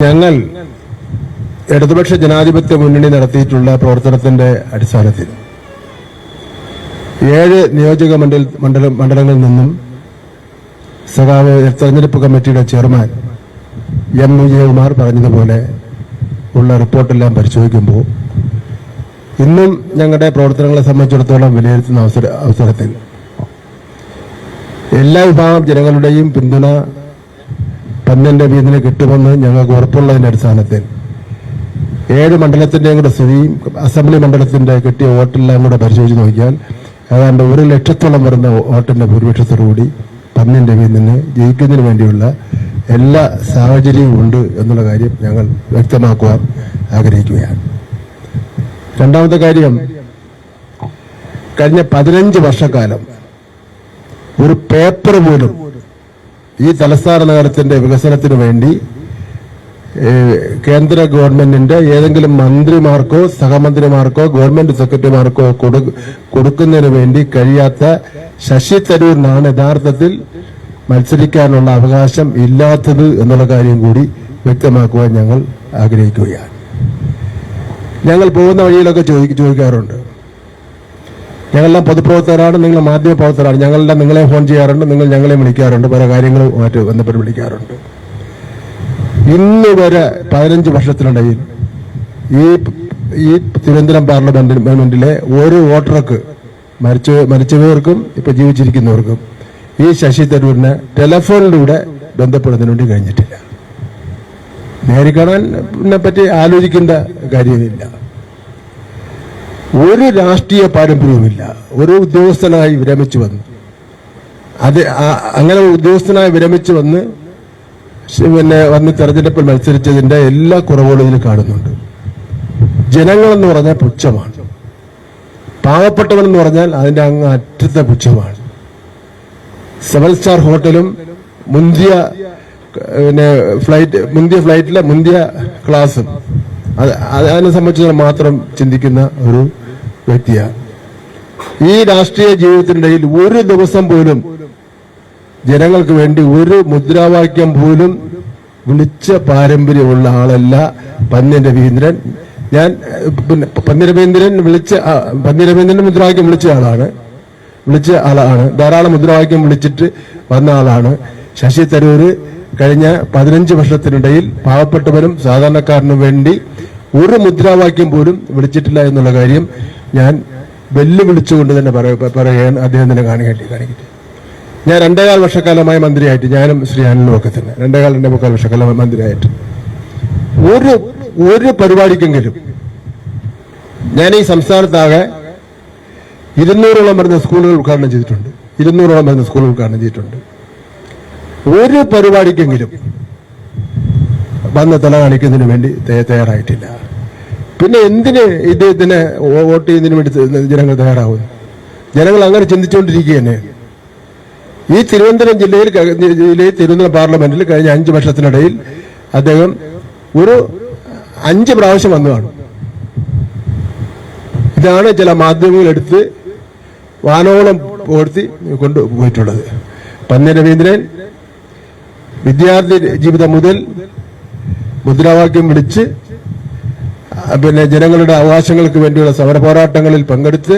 ഞങ്ങൾ ഇടതുപക്ഷ ജനാധിപത്യ മുന്നണി നടത്തിയിട്ടുള്ള പ്രവർത്തനത്തിന്റെ അടിസ്ഥാനത്തിൽ ഏഴ് നിയോജക മണ്ഡല മണ്ഡല മണ്ഡലങ്ങളിൽ നിന്നും സഖാവ് തെരഞ്ഞെടുപ്പ് കമ്മിറ്റിയുടെ ചെയർമാൻ എം വിജയകുമാർ പറഞ്ഞതുപോലെ ഉള്ള റിപ്പോർട്ടെല്ലാം പരിശോധിക്കുമ്പോൾ ഇന്നും ഞങ്ങളുടെ പ്രവർത്തനങ്ങളെ സംബന്ധിച്ചിടത്തോളം വിലയിരുത്തുന്ന അവസര അവസരത്തിൽ എല്ലാ വിഭാഗം ജനങ്ങളുടെയും പിന്തുണ പന്നന്റെ വീതിന് കിട്ടുമെന്ന് ഞങ്ങൾക്ക് ഉറപ്പുള്ളതിന്റെ അടിസ്ഥാനത്തിൽ. ഏഴ് മണ്ഡലത്തിന്റെയും കൂടെ സ്ഥിതിയും അസംബ്ലി മണ്ഡലത്തിന്റെ കിട്ടിയ വോട്ടെല്ലാം കൂടെ പരിശോധിച്ച് നോക്കിയാൽ ഏതാണ്ട് ഒരു ലക്ഷത്തോളം വരുന്ന വോട്ടിന്റെ ഭൂരിപക്ഷത്തോടുകൂടി പന്നിന്റെ വീതിന് ജയിക്കുന്നതിന് വേണ്ടിയുള്ള എല്ലാ സാഹചര്യവും ഉണ്ട് എന്നുള്ള കാര്യം ഞങ്ങൾ വ്യക്തമാക്കുവാൻ ആഗ്രഹിക്കുകയാണ്. രണ്ടാമത്തെ കാര്യം കഴിഞ്ഞ പതിനഞ്ച് വർഷക്കാലം ഒരു പേപ്പർ പോലും ഈ തലസ്ഥാന നഗരത്തിന്റെ വികസനത്തിന് വേണ്ടി കേന്ദ്ര ഗവൺമെന്റിന്റെ ഏതെങ്കിലും മന്ത്രിമാർക്കോ സഹമന്ത്രിമാർക്കോ ഗവൺമെന്റ് സെക്രട്ടറിമാർക്കോ കൊടു- കൊടുക്കുന്നതിന് വേണ്ടി കഴിയാത്ത ശശി തരൂരിനാണ് യഥാർത്ഥത്തിൽ മത്സരിക്കാനുള്ള അവകാശം ഇല്ലാത്തത് എന്നുള്ള കാര്യം കൂടി വ്യക്തമാക്കുവാൻ ഞങ്ങൾ ആഗ്രഹിക്കുകയാണ്. ഞങ്ങൾ പോകുന്ന വഴിയിലൊക്കെ ചോദി ചോദിക്കാറുണ്ട്. ഞങ്ങളെല്ലാം പൊതുപ്രവർത്തകരാണ് നിങ്ങൾ മാധ്യമ പ്രവർത്തകരാണ് ഞങ്ങളെല്ലാം നിങ്ങളെ ഫോൺ ചെയ്യാറുണ്ട് നിങ്ങൾ ഞങ്ങളെ വിളിക്കാറുണ്ട്. പല കാര്യങ്ങളും കാര്യങ്ങളുമായിട്ട് ബന്ധപ്പെട്ട് വിളിക്കാറുണ്ട്. ഇന്ന് വരെ പതിനഞ്ച് വർഷത്തിനിടയിൽ ഈ ഈ തിരുവനന്തപുരം പാർലമെന്റിലെ ഒരു വോട്ടർക്ക് മരിച്ചു മരിച്ചവർക്കും ഇപ്പൊ ജീവിച്ചിരിക്കുന്നവർക്കും ഈ ശശി തരൂരിനെ ടെലഫോണിലൂടെ ബന്ധപ്പെടുന്നതിന് വേണ്ടി കഴിഞ്ഞിട്ടില്ല. നേരിക്കാണാൻ പറ്റി ആലോചിക്കേണ്ട കാര്യമില്ല. ഒരു രാഷ്ട്രീയ പാരമ്പര്യവുമില്ല. ഒരു ഉദ്യോഗസ്ഥനായി വിരമിച്ചു വന്നു. അത് അങ്ങനെ ഉദ്യോഗസ്ഥനായി വിരമിച്ചു വന്ന് പിന്നെ വന്ന് തെരഞ്ഞെടുപ്പിൽ മത്സരിച്ചതിന്റെ എല്ലാ കുറവുകളും ഇതിൽ കാണുന്നുണ്ട്. ജനങ്ങളെന്ന് പറഞ്ഞാൽ പുച്ഛമാണ്. പാവപ്പെട്ടവൻ എന്ന് പറഞ്ഞാൽ അതിന്റെ അങ്ങ് അറ്റത്തെ പുച്ഛമാണ്. സെവൻ സ്റ്റാർ ഹോട്ടലും മുന്തിയ പിന്നെ ഫ്ലൈറ്റ് മുന്തിയ ഫ്ലൈറ്റിലെ മുന്തിയ ക്ലാസ്സും അത് അതിനെ സംബന്ധിച്ച് മാത്രം ചിന്തിക്കുന്ന ഒരു വ്യക്തിയാണ് ഈ രാഷ്ട്രീയ ജീവിതത്തിനിടയിൽ ഒരു ദിവസം പോലും ജനങ്ങൾക്ക് വേണ്ടി ഒരു മുദ്രാവാക്യം പോലും വിളിച്ച പാരമ്പര്യമുള്ള ആളല്ല പന്ന്യൻ രവീന്ദ്രൻ. ഞാൻ പിന്നെ പന്നി രവീന്ദ്രൻ വിളിച്ച പന്നി രവീന്ദ്രൻ മുദ്രാവാക്യം വിളിച്ച ആളാണ്. വിളിച്ച ആളാണ്. ധാരാളം മുദ്രാവാക്യം വിളിച്ചിട്ട് വന്ന ആളാണ്. ശശി തരൂര് കഴിഞ്ഞ പതിനഞ്ച് വർഷത്തിനിടയിൽ പാവപ്പെട്ടവരും സാധാരണക്കാരനും വേണ്ടി ഒരു മുദ്രാവാക്യം പോലും വിളിച്ചിട്ടില്ല എന്നുള്ള കാര്യം ഞാൻ വെല്ലുവിളിച്ചുകൊണ്ട് തന്നെ പറയാൻ അദ്ദേഹം തന്നെ കാണിക്കേണ്ടി കാണിക്കട്ടെ. ഞാൻ രണ്ടേകാൽ വർഷക്കാലമായി മന്ത്രിയായിട്ട് ഞാനും ശ്രീ അനിലും ഒക്കെ തന്നെ. രണ്ടേകാൽ രണ്ടേ മുക്കാൽ വർഷക്കാലമായി മന്ത്രിയായിട്ട്. ഒരു ഒരു പരിപാടിക്കെങ്കിലും ഞാൻ ഈ സംസ്ഥാനത്താകെ ഇരുന്നൂറോളം വരുന്ന സ്കൂളുകൾ ഉദ്ഘാടനം ചെയ്തിട്ടുണ്ട്. ഇരുന്നൂറോളം വരുന്ന സ്കൂളുകൾ ഉദ്ഘാടനം ചെയ്തിട്ടുണ്ട്. ഒരു പരിപാടിക്കെങ്കിലും വന്ന് തല കാണിക്കുന്നതിന് വേണ്ടി തയ്യ- തയ്യാറായിട്ടില്ല. പിന്നെ എന്തിന് ഇദ്ദേഹത്തിന് വോട്ട് ചെയ്യുന്നതിന് വേണ്ടി ജനങ്ങൾ തയ്യാറാവും ജനങ്ങൾ അങ്ങനെ ചിന്തിച്ചുകൊണ്ടിരിക്കുക തന്നെ ഈ തിരുവനന്തപുരം ജില്ലയിൽ ജില്ലയിൽ തിരുവനന്തപുരം പാർലമെന്റിൽ കഴിഞ്ഞ അഞ്ച് വർഷത്തിനിടയിൽ അദ്ദേഹം ഒരു അഞ്ച് പ്രാവശ്യം വന്നു കാണും. ഇതാണ് ചില മാധ്യമങ്ങൾ എടുത്ത് വാനോളം പോർത്തി കൊണ്ടുപോയിട്ടുള്ളത് പന്നി രവീന്ദ്രൻ വിദ്യാർത്ഥി ജീവിതം മുതൽ മുദ്രാവാക്യം വിളിച്ച് പിന്നെ ജനങ്ങളുടെ അവകാശങ്ങൾക്ക് വേണ്ടിയുള്ള സമര പോരാട്ടങ്ങളിൽ പങ്കെടുത്ത്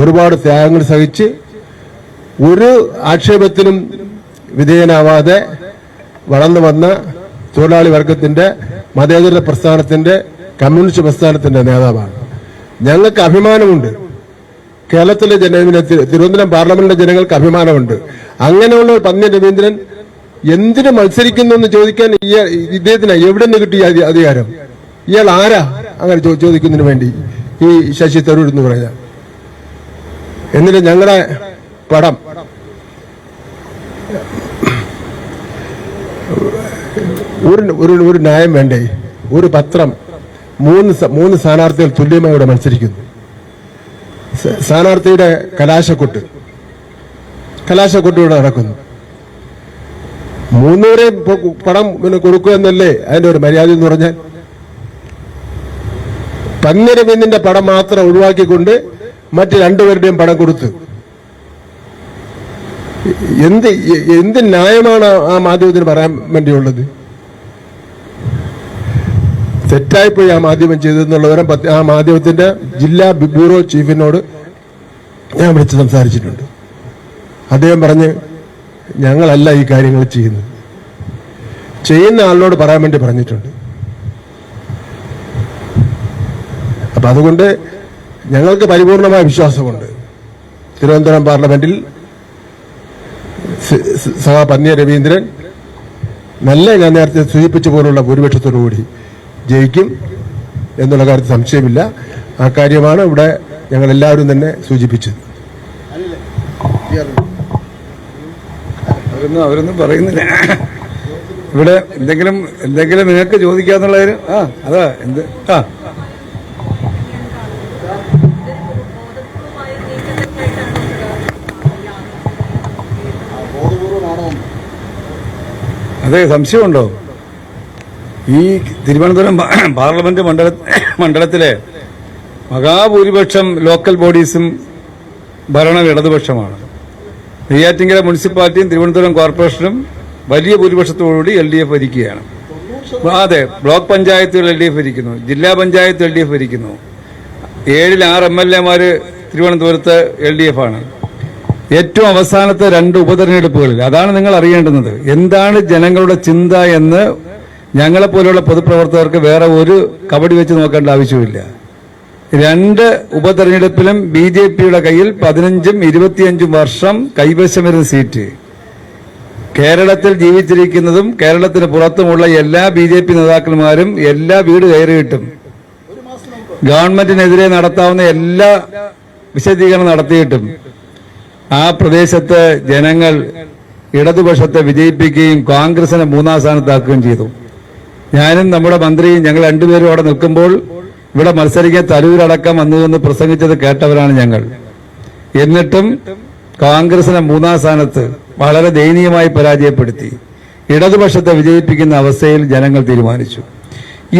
ഒരുപാട് ത്യാഗങ്ങൾ സഹിച്ച് ഒരു ആക്ഷേപത്തിനും വിധേയനാവാതെ വളർന്നു വന്ന തൊഴിലാളി വർഗത്തിന്റെ മതേതര പ്രസ്ഥാനത്തിന്റെ കമ്മ്യൂണിസ്റ്റ് പ്രസ്ഥാനത്തിന്റെ നേതാവാണ്. ഞങ്ങൾക്ക് അഭിമാനമുണ്ട്. കേരളത്തിലെ ജനവിനെ തിരുവനന്തപുരം പാർലമെന്റിലെ ജനങ്ങൾക്ക് അഭിമാനമുണ്ട്. അങ്ങനെയുള്ള ഒരു പന്ന്യ രവീന്ദ്രൻ എന്തിന് മത്സരിക്കുന്നു എന്ന് ചോദിക്കാൻ ഇദ്ദേഹത്തിന് എവിടെ നിന്ന് കിട്ടിയ അധികാരം? ഇയാൾ ആരാ? അങ്ങനെ ചോദിക്കുന്നതിന് വേണ്ടി ഈ ശശി തരൂർ എന്ന് പറഞ്ഞ എന്നിട്ട് ഞങ്ങളുടെ പടം. ഒരു ഒരു ഒരു ന്യായം വേണ്ടേ? ഒരു പത്രം മൂന്ന് മൂന്ന് സ്ഥാനാർത്ഥികൾ തുല്യമായി ഇവിടെ മത്സരിക്കുന്നു. സ്ഥാനാർത്ഥിയുടെ കലാശക്കൊട്ട്. കലാശക്കൊട്ട് ഇവിടെ നടക്കുന്നു. മൂന്നൂരെ പണം പിന്നെ കൊടുക്കുക എന്നല്ലേ അതിന്റെ ഒരു മര്യാദ എന്ന് പറഞ്ഞാൽ? പന്നിരമീന്നിന്റെ പടം മാത്രം ഒഴിവാക്കിക്കൊണ്ട് മറ്റ് രണ്ടുപേരുടെയും പണം കൊടുത്ത്. എന്ത് എന്ത് ന്യായമാണ് ആ മാധ്യമത്തിന് പറയാൻ വേണ്ടിയുള്ളത്? തെറ്റായിപ്പോയി ആ മാധ്യമം പത്ത്- ആ മാധ്യമത്തിന്റെ ജില്ലാ ബ്യൂറോ ചീഫിനോട് ഞാൻ വിളിച്ച് സംസാരിച്ചിട്ടുണ്ട്. അദ്ദേഹം പറഞ്ഞ് ഞങ്ങളല്ല ഈ കാര്യങ്ങൾ ചെയ്യുന്നത്. ചെയ്യുന്ന ആളിനോട് പറയാൻ വേണ്ടി പറഞ്ഞിട്ടുണ്ട്. അപ്പൊ അതുകൊണ്ട് ഞങ്ങൾക്ക് പരിപൂർണമായ വിശ്വാസമുണ്ട്. തിരുവനന്തപുരം പാർലമെന്റിൽ സഹാ പന്നിയ രവീന്ദ്രൻ നല്ല ഞാൻ നേരത്തെ സൂചിപ്പിച്ച പോലുള്ള ഭൂരിപക്ഷത്തോടുകൂടി ജയിക്കും എന്നുള്ള കാര്യത്തിൽ സംശയമില്ല. ആ കാര്യമാണ് ഇവിടെ ഞങ്ങൾ എല്ലാവരും തന്നെ സൂചിപ്പിച്ചത്. അവരൊന്നും അവരൊന്നും പറയുന്നില്ല. ഇവിടെ എന്തെങ്കിലും എന്തെങ്കിലും നിങ്ങൾക്ക് ചോദിക്കാന്നുള്ളതിന് ആ അതാ എന്ത് ആ. അതെ സംശയമുണ്ടോ? ഈ തിരുവനന്തപുരം പാർലമെന്റ് മണ്ഡല മണ്ഡലത്തിലെ മഹാഭൂരിപക്ഷം ലോക്കൽ ബോഡീസും ഭരണം ഇടതുപക്ഷമാണ്. നെയ്യാറ്റിങ്കര മുനിസിപ്പാലിറ്റിയും തിരുവനന്തപുരം കോർപ്പറേഷനും വലിയ ഭൂരിപക്ഷത്തോടുകൂടി എൽ ഡി എഫ് ഭരിക്കുകയാണ് അതെ ബ്ലോക്ക് പഞ്ചായത്തുകൾ എൽ ഡി എഫ് ഭരിക്കുന്നു ജില്ലാ പഞ്ചായത്ത് എൽ ഡി എഫ് ഭരിക്കുന്നു. ഏഴിൽ ആറ് എം എൽ എമാർ തിരുവനന്തപുരത്ത് എൽ ഡി എഫ് ആണ്. ഏറ്റവും അവസാനത്തെ രണ്ട് ഉപതെരഞ്ഞെടുപ്പുകളിൽ അതാണ് നിങ്ങൾ അറിയേണ്ടുന്നത്. എന്താണ് ജനങ്ങളുടെ ചിന്ത എന്ന് ഞങ്ങളെപ്പോലെയുള്ള പൊതുപ്രവർത്തകർക്ക് വേറെ ഒരു കബഡി വെച്ച് നോക്കേണ്ട ആവശ്യമില്ല രണ്ട് ഉപതെരഞ്ഞെടുപ്പിലും ബി ജെ പിയുടെ കയ്യിൽ പതിനഞ്ചും ഇരുപത്തിയഞ്ചും വർഷം കൈവശം വരുന്ന സീറ്റ്. കേരളത്തിൽ ജീവിച്ചിരിക്കുന്നതും കേരളത്തിന് പുറത്തുമുള്ള എല്ലാ ബി ജെ പി നേതാക്കന്മാരും എല്ലാ വീട് കയറിയിട്ടും ഗവൺമെന്റിനെതിരെ നടത്താവുന്ന എല്ലാ വിശദീകരണം നടത്തിയിട്ടും ആ പ്രദേശത്തെ ജനങ്ങൾ ഇടതുപക്ഷത്തെ വിജയിപ്പിക്കുകയും കോൺഗ്രസിനെ മൂന്നാം സ്ഥാനത്താക്കുകയും ചെയ്തു. ഞാനും നമ്മുടെ മന്ത്രിയും ഞങ്ങൾ രണ്ടുപേരും അവിടെ നിൽക്കുമ്പോൾ ഇവിടെ മത്സരിക്കാൻ തരൂരടക്കം വന്നു എന്ന് പ്രസംഗിച്ചത് കേട്ടവരാണ് ഞങ്ങൾ. എന്നിട്ടും കോൺഗ്രസിനെ മൂന്നാം സ്ഥാനത്ത് വളരെ ദയനീയമായി പരാജയപ്പെടുത്തി. ഇടതുപക്ഷത്തെ വിജയിപ്പിക്കുന്ന അവസ്ഥയിൽ ജനങ്ങൾ തീരുമാനിച്ചു.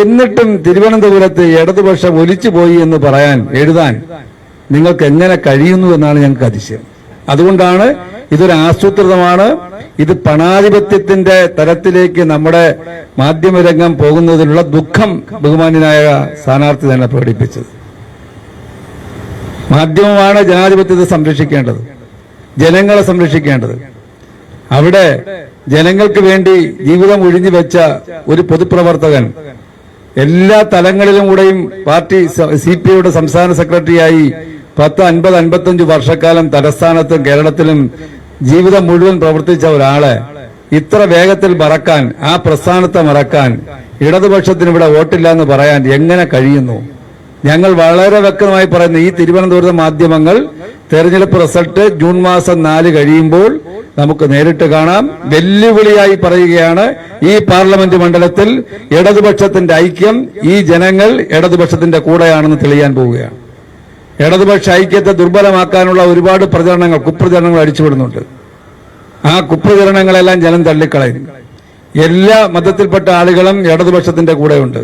എന്നിട്ടും തിരുവനന്തപുരത്ത് ഇടതുപക്ഷം ഒലിച്ചുപോയി എന്ന് പറയാൻ എഴുതാൻ നിങ്ങൾക്ക് എങ്ങനെ കഴിയുന്നു എന്നാണ് ഞങ്ങൾക്ക് അതിശയം. അതുകൊണ്ടാണ് ഇതൊരു ആസൂത്രിതമാണ്. ഇത് പണാധിപത്യത്തിന്റെ തരത്തിലേക്ക് നമ്മുടെ മാധ്യമരംഗം പോകുന്നതിലുള്ള ദുഃഖം ബഹുമാന്യനായ സ്ഥാനാർത്ഥി തന്നെ പ്രകടിപ്പിച്ചത്. മാധ്യമമാണ് ജനാധിപത്യത്തെ സംരക്ഷിക്കേണ്ടത്. ജനങ്ങളെ സംരക്ഷിക്കേണ്ടത്. അവിടെ ജനങ്ങൾക്ക് വേണ്ടി ജീവിതം ഒഴിഞ്ഞു വെച്ച ഒരു പൊതുപ്രവർത്തകൻ എല്ലാ തലങ്ങളിലും കൂടെയും പാർട്ടി സി പി ഐയുടെ സംസ്ഥാന സെക്രട്ടറിയായി പത്ത് അൻപത് അൻപത്തഞ്ച് വർഷക്കാലം തലസ്ഥാനത്തും കേരളത്തിലും ജീവിതം മുഴുവൻ പ്രവർത്തിച്ച ഒരാളെ ഇത്ര വേഗത്തിൽ മറക്കാൻ ആ പ്രസ്ഥാനത്തെ മറക്കാൻ ഇടതുപക്ഷത്തിന് ഇവിടെ വോട്ടില്ല എന്ന് പറയാൻ എങ്ങനെ കഴിയുന്നു? ഞങ്ങൾ വളരെ വ്യക്തമായി പറയുന്നു ഈ തിരുവനന്തപുരത്തെ മാധ്യമങ്ങൾ തെരഞ്ഞെടുപ്പ് റിസൾട്ട് ജൂൺ മാസം നാല് കഴിയുമ്പോൾ നമുക്ക് നേരിട്ട് കാണാം. വെല്ലുവിളിയായി പറയുകയാണ് ഈ പാർലമെന്റ് മണ്ഡലത്തിൽ ഇടതുപക്ഷത്തിന്റെ ഐക്യം ഈ ജനങ്ങൾ ഇടതുപക്ഷത്തിന്റെ കൂടെയാണെന്ന് തെളിയാൻ പോവുകയാണ്. ഇടതുപക്ഷ ഐക്യത്തെ ദുർബലമാക്കാനുള്ള ഒരുപാട് പ്രചരണങ്ങൾ കുപ്രചരണങ്ങൾ അടിച്ചുവിടുന്നുണ്ട്. ആ കുപ്രചരണങ്ങളെല്ലാം ജനം തള്ളിക്കളയും. എല്ലാ മതത്തിൽപ്പെട്ട ആളുകളും ഇടതുപക്ഷത്തിന്റെ കൂടെയുണ്ട്.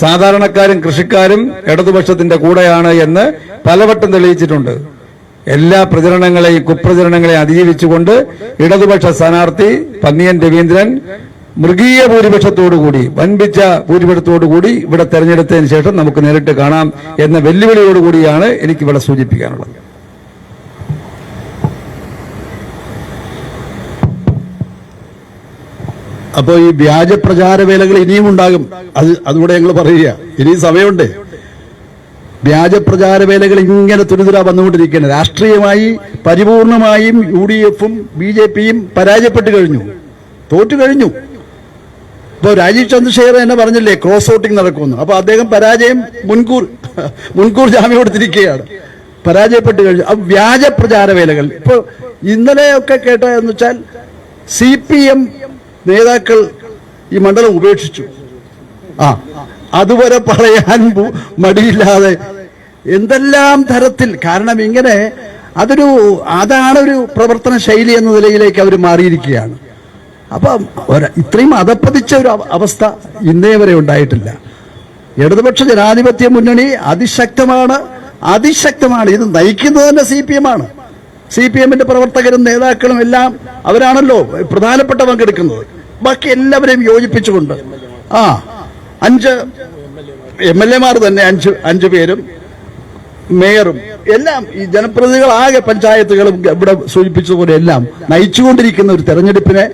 സാധാരണക്കാരും കൃഷിക്കാരും ഇടതുപക്ഷത്തിന്റെ കൂടെയാണ് എന്ന് പലവട്ടം തെളിയിച്ചിട്ടുണ്ട്. എല്ലാ പ്രചരണങ്ങളെയും കുപ്രചരണങ്ങളെയും അതിജീവിച്ചുകൊണ്ട് ഇടതുപക്ഷ സ്ഥാനാർത്ഥി പന്നിയൻ രവീന്ദ്രൻ മൃഗീയ ഭൂരിപക്ഷത്തോടുകൂടി വൻപിച്ച ഭൂരിപക്ഷത്തോടുകൂടി ഇവിടെ തെരഞ്ഞെടുത്തതിന് ശേഷം നമുക്ക് നേരിട്ട് കാണാം എന്ന വെല്ലുവിളിയോടുകൂടിയാണ് എനിക്ക് ഇവിടെ സൂചിപ്പിക്കാനുള്ളത്. അപ്പോൾ ഈ വ്യാജ പ്രചാര വേലകൾ ഇനിയും ഉണ്ടാകും. അത് അതുകൂടെ ഞങ്ങൾ പറയുക. ഇനിയും സമയമുണ്ട്. വ്യാജ പ്രചാര വേലകൾ ഇങ്ങനെ തുരിതുര വന്നുകൊണ്ടിരിക്കുകയാണ്. രാഷ്ട്രീയമായി പരിപൂർണമായും യു ഡി എഫും ബി ജെ പിയും പരാജയപ്പെട്ടു കഴിഞ്ഞു. തോറ്റു കഴിഞ്ഞു. ഇപ്പോൾ രാജീവ് ചന്ദ്രശേഖരൻ എന്നെ പറഞ്ഞില്ലേ ക്രോസ് വോട്ടിംഗ് നടക്കുമെന്ന്. അപ്പോൾ അദ്ദേഹം പരാജയം മുൻകൂർ മുൻകൂർ ജാമ്യം കൊടുത്തിരിക്കുകയാണ്. പരാജയപ്പെട്ട് കഴിഞ്ഞു. അപ്പൊ വ്യാജ പ്രചാര വേലകൾ ഇപ്പോൾ ഇന്നലെയൊക്കെ കേട്ടതെന്ന് വെച്ചാൽ സി പി എം നേതാക്കൾ ഈ മണ്ഡലം ഉപേക്ഷിച്ചു. ആ അതുവരെ പറയാൻ മടിയില്ലാതെ. എന്തെല്ലാം തരത്തിൽ കാരണം ഇങ്ങനെ അതൊരു അതാണ് ഒരു പ്രവർത്തന ശൈലി എന്ന നിലയിലേക്ക് അവർ മാറിയിരിക്കുകയാണ്. അപ്പം ഇത്രയും അധപ്പതിച്ച ഒരു അവസ്ഥ ഇന്നേ വരെ ഉണ്ടായിട്ടില്ല. ഇടതുപക്ഷ ജനാധിപത്യ മുന്നണി അതിശക്തമാണ്. അതിശക്തമാണ്. ഇത് നയിക്കുന്നത് തന്നെ സി പി എം ആണ് സി പി എമ്മിന്റെ പ്രവർത്തകരും നേതാക്കളും എല്ലാം അവരാണല്ലോ പ്രധാനപ്പെട്ട പങ്കെടുക്കുന്നത്. ബാക്കി എല്ലാവരെയും യോജിപ്പിച്ചുകൊണ്ട്. ആ അഞ്ച് എം എൽ എമാർ തന്നെ അഞ്ച് അഞ്ചു പേരും മേയറും എല്ലാം ഈ ജനപ്രതിനിധികളാകെ പഞ്ചായത്തുകളും ഇവിടെ സൂചിപ്പിച്ചതുപോലെ എല്ലാം നയിച്ചുകൊണ്ടിരിക്കുന്ന ഒരു തെരഞ്ഞെടുപ്പിനെ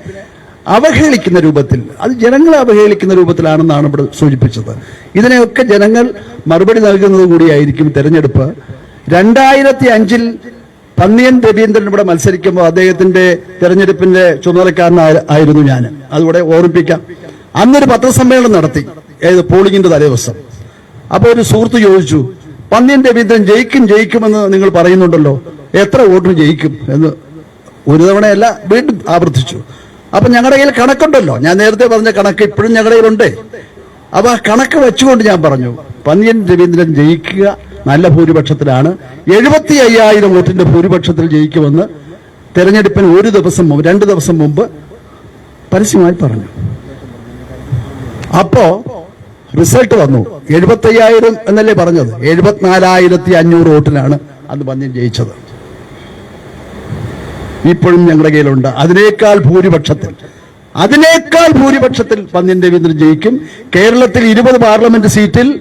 അവഹേളിക്കുന്ന രൂപത്തിൽ അത് ജനങ്ങളെ അവഹേളിക്കുന്ന രൂപത്തിലാണെന്നാണ് ഇവിടെ സൂചിപ്പിച്ചത്. ഇതിനെയൊക്കെ ജനങ്ങൾ മറുപടി നൽകുന്നത് കൂടിയായിരിക്കും തെരഞ്ഞെടുപ്പ്. രണ്ടായിരത്തി അഞ്ചിൽ പന്നിയൻ രവീന്ദ്രൻ ഇവിടെ മത്സരിക്കുമ്പോൾ അദ്ദേഹത്തിന്റെ തെരഞ്ഞെടുപ്പിന്റെ ചുമതലക്കാരനായ- ആയിരുന്നു ഞാൻ. അതുകൂടെ ഓർമ്മിപ്പിക്കാം. അന്നൊരു പത്രസമ്മേളനം നടത്തി ഏത് പോളിംഗിന്റെ തലേദിവസം അപ്പൊ ഒരു സുഹൃത്ത് ചോദിച്ചു പന്നിയൻ രവീന്ദ്രൻ ജയിക്കും ജയിക്കുമെന്ന് നിങ്ങൾ പറയുന്നുണ്ടല്ലോ എത്ര വോട്ടിന് ജയിക്കും? എന്ന് ഒരു തവണയല്ല വീണ്ടും ആവർത്തിച്ചു. അപ്പൊ ഞങ്ങളുടെ കയ്യിൽ കണക്കുണ്ടല്ലോ. ഞാൻ നേരത്തെ പറഞ്ഞ കണക്ക് ഇപ്പോഴും ഞങ്ങളുടെ കയ്യിലുണ്ട്. അപ്പൊ ആ കണക്ക് വെച്ചുകൊണ്ട് ഞാൻ പറഞ്ഞു പന്നിയൻ രവീന്ദ്രൻ ജയിക്കുക നല്ല ഭൂരിപക്ഷത്തിലാണ്. എഴുപത്തി അയ്യായിരം വോട്ടിന്റെ ഭൂരിപക്ഷത്തിൽ ജയിക്കുമെന്ന് തെരഞ്ഞെടുപ്പിന് ഒരു ദിവസം മുമ്പ് രണ്ട് ദിവസം മുമ്പ് പരസ്യമായി പറഞ്ഞു. അപ്പോ റിസൾട്ട് വന്നു. എഴുപത്തി അയ്യായിരം എന്നല്ലേ പറഞ്ഞത്? എഴുപത്തിനാലായിരത്തി അഞ്ഞൂറ് വോട്ടിനാണ് അന്ന് പന്നിയൻ ജയിച്ചത്. ഇപ്പോഴും ഞങ്ങളുടെ കയ്യിലുണ്ട്. അതിനേക്കാൾ ഭൂരിപക്ഷത്തിൽ അതിനേക്കാൾ ഭൂരിപക്ഷത്തിൽ പന്ന്യൻ രവീന്ദ്രൻ ജയിക്കും. കേരളത്തിൽ ഇരുപത് പാർലമെന്റ് സീറ്റിൽ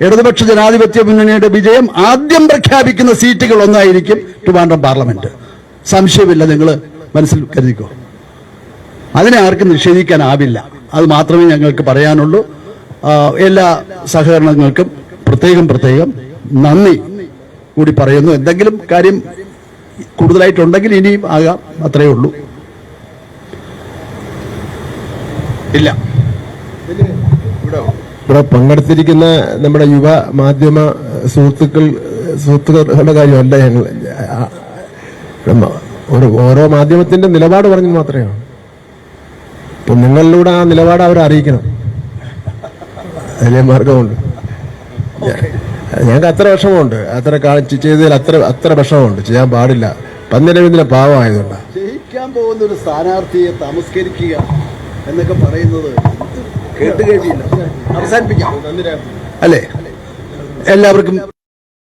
ഇടതുപക്ഷ ജനാധിപത്യ മുന്നണിയുടെ വിജയം ആദ്യം പ്രഖ്യാപിക്കുന്ന സീറ്റുകൾ ഒന്നായിരിക്കും ട്രിവാൻഡ്രം പാർലമെന്റ്. സംശയമില്ല നിങ്ങൾ മനസ്സിൽ കരുതിക്കോ? അതിനെ ആർക്കും നിഷേധിക്കാനാവില്ല. അത് മാത്രമേ ഞങ്ങൾക്ക് പറയാനുള്ളൂ. എല്ലാ സഹകരണങ്ങൾക്കും പ്രത്യേകം പ്രത്യേകം നന്ദി കൂടി പറയുന്നു. എന്തെങ്കിലും കാര്യം കൂടുതലായിട്ടുണ്ടെങ്കിൽ ഇനിയും ആകാം. അത്രയേ ഉള്ളൂ. ഇല്ല. ഇവിടെ പങ്കെടുത്തിരിക്കുന്ന നമ്മുടെ യുവ മാധ്യമ സുഹൃത്തുക്കൾ സുഹൃത്തുക്കളുടെ കാര്യമല്ല ഞങ്ങൾ. നമ്മ- ഒരു ഓരോ മാധ്യമത്തിന്റെ നിലപാട് പറഞ്ഞു മാത്രമേ അപ്പൊ നിങ്ങളിലൂടെ ആ നിലപാട് അവരെ അറിയിക്കണം. അതിലെ മാർഗമുണ്ട് ഞങ്ങൾക്ക് അത്ര വിഷമമുണ്ട്. അത്ര കാണിച്ച് ചെയ്തതിൽ അത്ര അത്ര വിഷമമുണ്ട്. ചെയ്യാൻ പാടില്ല. പന്നിരവിന്ദ്ര പാവമായതുകൊണ്ടാണ് ജയിക്കാൻ പോകുന്ന ഒരു സ്ഥാനാർത്ഥിയെ തമസ്കരിക്കുക എന്നൊക്കെ പറയുന്നത് കേട്ടുകേട്ടില്ല അവസാനിപ്പിക്കാം. അല്ലേ? എല്ലാവർക്കും